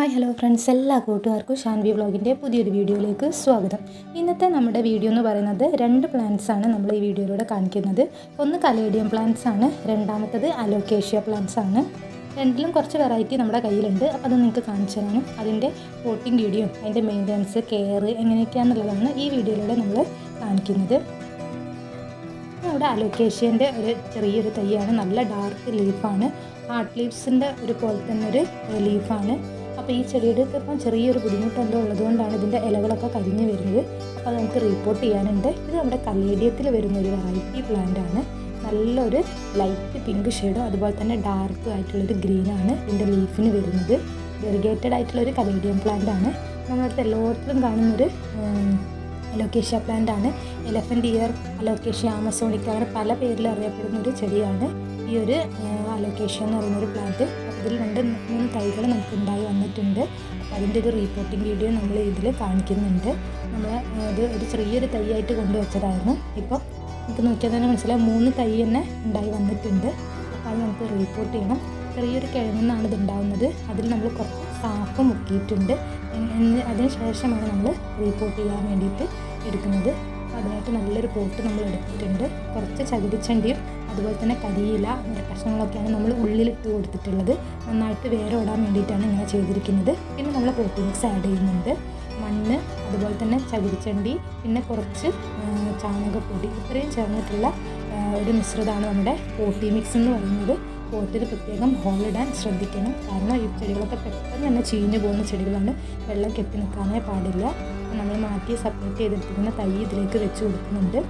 Hi hello friends. എല്ലാ കൂട്ടുകാർക്കും ഷാൻവി വ്ളോഗിന്റെ പുതിയൊരു വീഡിയോയിലേക്ക് സ്വാഗതം. ഇന്നത്തെ നമ്മുടെ വീഡിയോ എന്ന് പറയുന്നത് രണ്ട് പ്ലാന്റ്സ് ആണ് നമ്മൾ ഈ വീഡിയോയിലൂടെ കാണിക്കുന്നത്. ഒന്ന് കലേഡിയം പ്ലാന്റ്സ് ആണ് രണ്ടാമത്തത് അലോക്കേഷ്യ പ്ലാന്റ്സ് ആണ്. രണ്ടിലും കുറച്ച് വെറൈറ്റി നമ്മുടെ കയ്യിലുണ്ട്. അപ്പോൾ അത് നിങ്ങൾക്ക് കാണിച്ചു തരാനും അതിന്റെ പോട്ടിംഗ് വീഡിയോ അതിന്റെ മെയിന്റനൻസ് കെയർ എങ്ങനെയൊക്കെയാണെന്നുള്ളതാണ് ഈ വീഡിയോയിലൂടെ നമ്മൾ കാണിക്കുന്നത്. നമ്മുടെ അലോക്കേഷ്യന്റെ ഒരു ചെറിയൊരു തൈയാണ്. നല്ല ഡാർക്ക് ലീഫാണ് ഹാർട്ട് ലീവ്സിന്റെ ഒരു പോലെ തന്നെ ഒരു ലീഫാണ് അപ്പോൾ ഈ ചെടിയുടെ ഇപ്പം ചെറിയൊരു ബുദ്ധിമുട്ടുണ്ടോ ഉള്ളതുകൊണ്ടാണ് ഇതിന്റെ ഇലകളൊക്കെ കരിഞ്ഞു വരുന്നത്. അപ്പോൾ നമുക്ക് റിപ്പോർട്ട് ചെയ്യാനുണ്ട്. ഇത് നമ്മുടെ കല്ലേഡിയത്തിൽ വരുന്ന ഒരു വെറൈറ്റി പ്ലാന്റ് ആണ്. നല്ലൊരു ലൈറ്റ് പിങ്ക് ഷെയ്ഡും അതുപോലെ തന്നെ ഡാർക്ക് ആയിട്ടുള്ളൊരു ഗ്രീനാണ് ഇതിന്റെ ലീഫിന് വരുന്നത്. വെറിഗേറ്റഡ് ആയിട്ടുള്ളൊരു കലേഡിയം പ്ലാന്റ് ആണ്. നമ്മളടുത്ത് എല്ലായിടത്തും കാണുന്നൊരു അലോക്കേഷ്യ പ്ലാന്റ് ആണ്. എലഫന്റ് ഇയർ അലോക്കേഷ്യ ആമസോണിക്ക അങ്ങനെ പല പേരിൽ അറിയപ്പെടുന്ന ഒരു ചെടിയാണ്. ഈ ഒരു അലോക്കേഷ്യ എന്ന് പറയുന്ന ഒരു പ്ലാന്റ് ഇതിൽ രണ്ട് മൂന്ന് തൈകൾ നമുക്ക് ഉണ്ടായി വന്നിട്ടുണ്ട് അതിന്റെ ഒരു റിപ്പോർട്ടിംഗ് വീഡിയോ നമ്മൾ ഇതിൽ കാണിക്കുന്നുണ്ട്. നമ്മൾ ഇത് ഒരു ചെറിയൊരു തൈയായിട്ട് കൊണ്ടുവച്ചതായിരുന്നു ഇപ്പോൾ നമുക്ക് നോക്കിയാൽ തന്നെ മനസ്സിലായി മൂന്ന് തൈ തന്നെ ഉണ്ടായി വന്നിട്ടുണ്ട്. അപ്പോൾ അത് നമുക്ക് റീപ്പോർട്ട് ചെയ്യണം. ചെറിയൊരു കിഴങ്ങെന്നാണ് ഇത് ഉണ്ടാകുന്നത് അതിൽ നമ്മൾ കുറച്ച് സാഫ് മുക്കിയിട്ടുണ്ട്. അതിന് ശേഷമാണ് നമ്മൾ റീപ്പോർട്ട് ചെയ്യാൻ വേണ്ടിയിട്ട് എടുക്കുന്നത്. അതിനായിട്ട് നല്ലൊരു പോട്ട് നമ്മൾ എടുത്തിട്ടുണ്ട്. കുറച്ച് ചകിരിച്ചണ്ടിയും അതുപോലെ തന്നെ കരിയില അങ്ങനെ കഷ്ണങ്ങളൊക്കെയാണ് നമ്മൾ ഉള്ളിലിട്ട് കൊടുത്തിട്ടുള്ളത്. നന്നായിട്ട് വേറെ ഓടാൻ വേണ്ടിയിട്ടാണ് ഇങ്ങനെ ചെയ്തിരിക്കുന്നത്. പിന്നെ നമ്മൾ പോട്ടി മിക്സ് ആഡ് ചെയ്യുന്നുണ്ട്. മണ്ണ് അതുപോലെ തന്നെ ചകിരിച്ചണ്ടി പിന്നെ കുറച്ച് ചാണകപ്പൊടി. ഇത്രയും ചേർന്നിട്ടുള്ള ഒരു മിശ്രിതമാണ് നമ്മുടെ പോട്ടി മിക്സ് എന്ന് പറയുന്നത്. പോട്ടിൽ പ്രത്യേകം ഹോളിടാൻ ശ്രദ്ധിക്കണം. കാരണം ഈ ചെടികളൊക്കെ പെട്ടെന്ന് തന്നെ ചീഞ്ഞു പോകുന്ന ചെടികളാണ്. വെള്ളം കെട്ടി നിൽക്കാനേ പാടില്ല. നമ്മൾ മാറ്റി സപ്പോർട്ട് ചെയ്തെടുത്തിരിക്കുന്ന തൈ ഇതിലേക്ക് വെച്ച് കൊടുക്കുന്നുണ്ട്.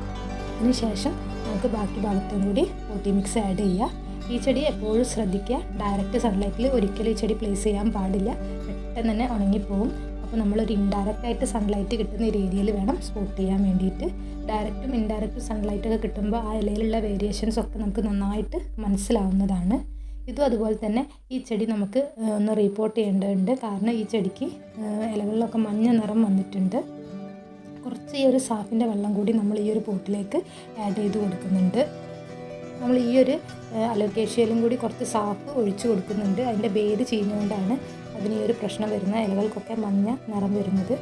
അതിനുശേഷം നമുക്ക് ബാക്കി ഭാഗത്തും കൂടി പോട്ടി മിക്സ് ആഡ് ചെയ്യുക ഈ ചെടി എപ്പോഴും ശ്രദ്ധിക്കുക. ഡയറക്റ്റ് സൺലൈറ്റിൽ ഒരിക്കലും ഈ ചെടി പ്ലേസ് ചെയ്യാൻ പാടില്ല. പെട്ടെന്ന് തന്നെ ഉണങ്ങിപ്പോവും. അപ്പോൾ നമ്മളൊരു ഇൻഡയറക്റ്റ് ആയിട്ട് സൺലൈറ്റ് കിട്ടുന്ന ഏരിയയിൽ വേണം സ്പോട്ട് ചെയ്യാൻ വേണ്ടിയിട്ട്. ഡയറക്റ്റും ഇൻഡയറക്റ്റും സൺലൈറ്റ് ഒക്കെ കിട്ടുമ്പോൾ ആ ഇലയിലുള്ള വേരിയേഷൻസ് ഒക്കെ നമുക്ക് നന്നായിട്ട് മനസ്സിലാവുന്നതാണ്. ഇതും അതുപോലെ തന്നെ ഈ ചെടി നമുക്ക് ഒന്ന് റീപ്പോർട്ട് ചെയ്യേണ്ടതുണ്ട്. കാരണം ഈ ചെടിക്ക് ഇലകളിലൊക്കെ മഞ്ഞ നിറം വന്നിട്ടുണ്ട്. കുറച്ച് ഈ ഒരു സാഫിന്റെ വെള്ളം കൂടി നമ്മൾ ഈ ഒരു പോട്ടിലേക്ക് ആഡ് ചെയ്ത് കൊടുക്കുന്നുണ്ട്. നമ്മൾ ഈ ഒരു അലോക്കേഷ്യയിലും കൂടി കുറച്ച് സാഫ് ഒഴിച്ചു കൊടുക്കുന്നുണ്ട്. അതിന്റെ വേര് ചെയ്യുന്നതുകൊണ്ടാണ് അതിന് ഈ ഒരു പ്രശ്നം വരുന്നത്. ഇലകൾക്കൊക്കെ മഞ്ഞ നിറം വരുന്നത്.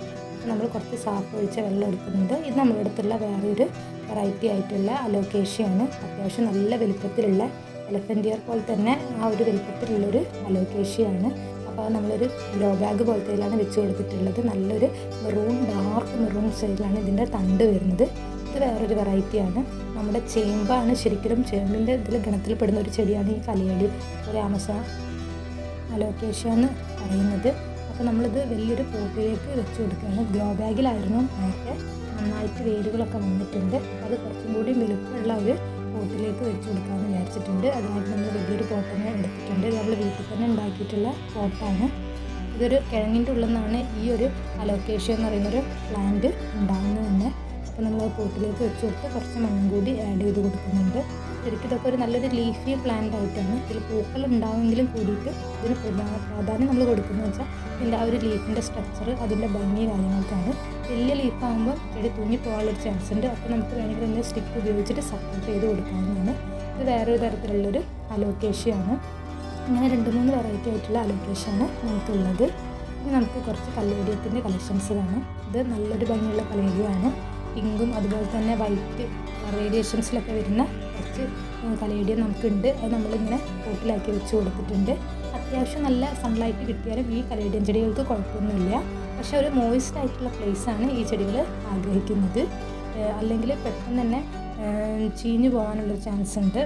നമ്മൾ കുറച്ച് സാഫ് ഒഴിച്ച വെള്ളം എടുക്കുന്നുണ്ട്. ഇത് നമ്മുടെ അടുത്തുള്ള വേറൊരു വെറൈറ്റി ആയിട്ടുള്ള അലോക്കേഷ്യയാണ് അത്യാവശ്യം നല്ല വലുപ്പത്തിലുള്ള എലഫന്റ് ഇയർ പോലെ തന്നെ ആ ഒരു വലിപ്പത്തിലുള്ളൊരു അലോക്കേഷ്യയാണ് അപ്പോൾ നമ്മളൊരു ലോ ബാഗ് പോലത്തേലാണ് വെച്ച് കൊടുത്തിട്ടുള്ളത്. നല്ലൊരു മെറൂൺ ഡാർക്ക് മെറൂൺ സ്റ്റൈലാണ് ഇതിന്റെ തണ്ട് വരുന്നത്. ഇത് വേറൊരു വെറൈറ്റിയാണ് നമ്മുടെ ചേമ്പാണ് ശരിക്കും ചേമ്പിന്റെ ഇതിൽ ഗണത്തിൽപ്പെടുന്ന ഒരു ചെടിയാണ് ഈ കലയടി ഒരു ആമസ അലോക്കേഷ്യ എന്ന് പറയുന്നത്. അപ്പോൾ നമ്മളിത് വലിയൊരു പോട്ടിലേക്ക് വെച്ച് കൊടുക്കുകയാണ്. ഗ്രോ ബാഗിലായിരുന്നു നേരത്തെ നന്നായിട്ട് വേരുകളൊക്കെ വന്നിട്ടുണ്ട്. അത് കുറച്ചും കൂടി വലുപ്പമുള്ള ഒരു പോട്ടിലേക്ക് വെച്ച് കൊടുക്കാമെന്ന് വിചാരിച്ചിട്ടുണ്ട്. അതിനായിട്ട് നമ്മൾ വലിയൊരു പോട്ട് തന്നെ എടുത്തിട്ടുണ്ട്. നമ്മൾ വീട്ടിൽ തന്നെ ഉണ്ടാക്കിയിട്ടുള്ള പോട്ടാണ്. ഇതൊരു കിഴങ്ങിന്റെ ഉള്ളിൽ നിന്നാണ് ഈ ഒരു അലോക്കേഷ്യ എന്ന് പറയുന്നൊരു പ്ലാന്റ് ഉണ്ടാകുന്നത് തന്നെ. അപ്പോൾ നമ്മൾ പോട്ടിലേക്ക് വെച്ച് കൊടുത്ത് കുറച്ച് മണ്ണും കൂടി ആഡ് ചെയ്ത് കൊടുക്കുന്നുണ്ട്. ശരിക്കും ഇതൊക്കെ ഒരു നല്ലൊരു ലീഫി പ്ലാന്റ് ആയിട്ടാണ്. ഇതിൽ പൂക്കൾ ഉണ്ടാവുമെങ്കിലും കൂടിയിട്ട് ഇതിന് പ്രധാന പ്രാധാന്യം നമ്മൾ കൊടുക്കുന്നത് വെച്ചാൽ ഇതിന്റെ ആ ഒരു ലീഫിന്റെ സ്ട്രക്ചർ അതിന്റെ ഭംഗി കാര്യങ്ങൾക്കാണ്. വലിയ ലീഫാകുമ്പോൾ ചെടി തൂങ്ങി പോകാനുള്ളൊരു ചാൻസ് ഉണ്ട്. അപ്പോൾ നമുക്ക് വേണമെങ്കിൽ തന്നെ സ്റ്റിക്ക് ഉപയോഗിച്ചിട്ട് സപ്പോർട്ട് ചെയ്ത് കൊടുക്കാവുന്നതാണ്. ഇത് വേറൊരു തരത്തിലുള്ളൊരു അലോക്കേഷ്യയാണ് ഇങ്ങനെ രണ്ട് മൂന്ന് വെറൈറ്റി ആയിട്ടുള്ള അലോക്കേഷനാണ് നമുക്കുള്ളത്. ഇനി നമുക്ക് കുറച്ച് കല്ലേഡിയത്തിന്റെ കളക്ഷൻസ് കാണാം. ഇത് നല്ലൊരു ഭംഗിയുള്ള കലേഡിയാണ് പിങ്കും അതുപോലെ തന്നെ വൈറ്റ് റേഡിയേഷൻസിലൊക്കെ വരുന്ന കുറച്ച് കലേഡിയം നമുക്കുണ്ട്. അത് നമ്മളിങ്ങനെ പോട്ടിലാക്കി വെച്ച് കൊടുത്തിട്ടുണ്ട്. അത്യാവശ്യം നല്ല സൺലൈറ്റ് കിട്ടിയാലും ഈ കലേഡിയം ചെടികൾക്ക് കുഴപ്പമൊന്നുമില്ല. പക്ഷെ ഒരു മോയിസ്റ്റ് ആയിട്ടുള്ള പ്ലേസാണ് ഈ ചെടികൾ ആഗ്രഹിക്കുന്നത്. അല്ലെങ്കിൽ പെട്ടെന്ന് തന്നെ ചീഞ്ഞു പോകാനുള്ളൊരു ചാൻസ് ഉണ്ട്.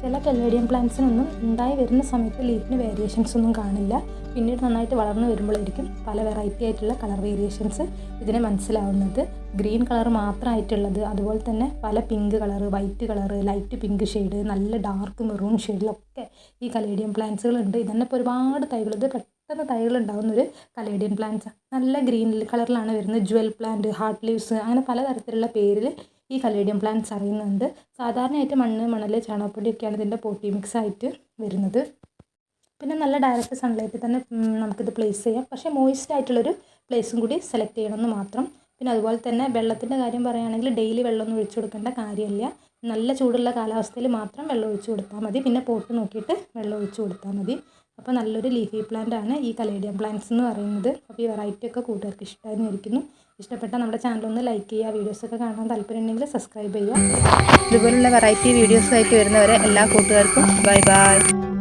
ചില കലേഡിയം പ്ലാന്റ്സിനൊന്നും ഉണ്ടായി വരുന്ന സമയത്ത് ലീഫിന് വേരിയേഷൻസ് ഒന്നും കാണില്ല. പിന്നീട് നന്നായിട്ട് വളർന്നു വരുമ്പോഴായിരിക്കും പല വെറൈറ്റി ആയിട്ടുള്ള കളർ വേരിയേഷൻസ് ഇതിനെ മനസ്സിലാവുന്നത്. ഗ്രീൻ കളർ മാത്രമായിട്ടുള്ളത്. അതുപോലെ തന്നെ പല pink colour white colour light pink shade നല്ല ഡാർക്ക് മെറൂൺ ഷെയ്ഡിലൊക്കെ ഈ കലേഡിയം പ്ലാന്റ്സുകളുണ്ട്. ഇതന്നെ ഇപ്പോൾ ഒരുപാട് തൈകൾ ഇത് പെട്ടെന്ന് തൈകൾ ഉണ്ടാകുന്ന ഒരു കലേഡിയൻ പ്ലാന്റ്സ്. നല്ല ഗ്രീൻ കളറിലാണ് വരുന്നത് ജ്വൽ പ്ലാന്റ് ഹാർട്ട് ലീവ്സ് അങ്ങനെ പലതരത്തിലുള്ള പേരിൽ ഈ കലേഡിയം പ്ലാന്റ്സ് അറിയുന്നുണ്ട്. സാധാരണയായിട്ട് മണ്ണ് മണൽ ചാണകപ്പൊടിയൊക്കെയാണ് ഇതിന്റെ പോട്ടി മിക്സ് ആയിട്ട് വരുന്നത്. പിന്നെ നല്ല ഡയറക്റ്റ് സൺലൈറ്റിൽ തന്നെ നമുക്കിത് പ്ലേസ് ചെയ്യാം. പക്ഷേ മോയിസ്റ്റ് ആയിട്ടുള്ളൊരു പ്ലേസും കൂടി സെലക്ട് ചെയ്യണമെന്ന് മാത്രം പിന്നെ അതുപോലെ തന്നെ വെള്ളത്തിന്റെ കാര്യം പറയുകയാണെങ്കിൽ ഡെയിലി വെള്ളമൊന്നും ഒഴിച്ചു കൊടുക്കേണ്ട കാര്യമില്ല. നല്ല ചൂടുള്ള കാലാവസ്ഥയിൽ മാത്രം വെള്ളം ഒഴിച്ചു കൊടുത്താൽ മതി. പിന്നെ പോട്ട് നോക്കിയിട്ട് വെള്ളം ഒഴിച്ചു കൊടുത്താൽ മതി. അപ്പോൾ നല്ലൊരു ലീഫി പ്ലാന്റ് ആണ് ഈ കലേഡിയം പ്ലാന്റ്സ് എന്ന് പറയുന്നത്. അപ്പോൾ ഈ വെറൈറ്റി ഒക്കെ കൂട്ടുകാർക്ക് ഇഷ്ടമായിരുന്നു ഇരിക്കുന്നു ഇഷ്ടപ്പെട്ടാൽ നമ്മുടെ ചാനൽ ഒന്ന് ലൈക്ക് ചെയ്യുക വീഡിയോസൊക്കെ കാണാൻ താല്പര്യം ഉണ്ടെങ്കിൽ സബ്സ്ക്രൈബ് ചെയ്യുക. ഇതുപോലുള്ള വെറൈറ്റി വീഡിയോസുമായിട്ട് വരുന്നവരെ എല്ലാ കൂട്ടുകാർക്കും ബൈ ബൈ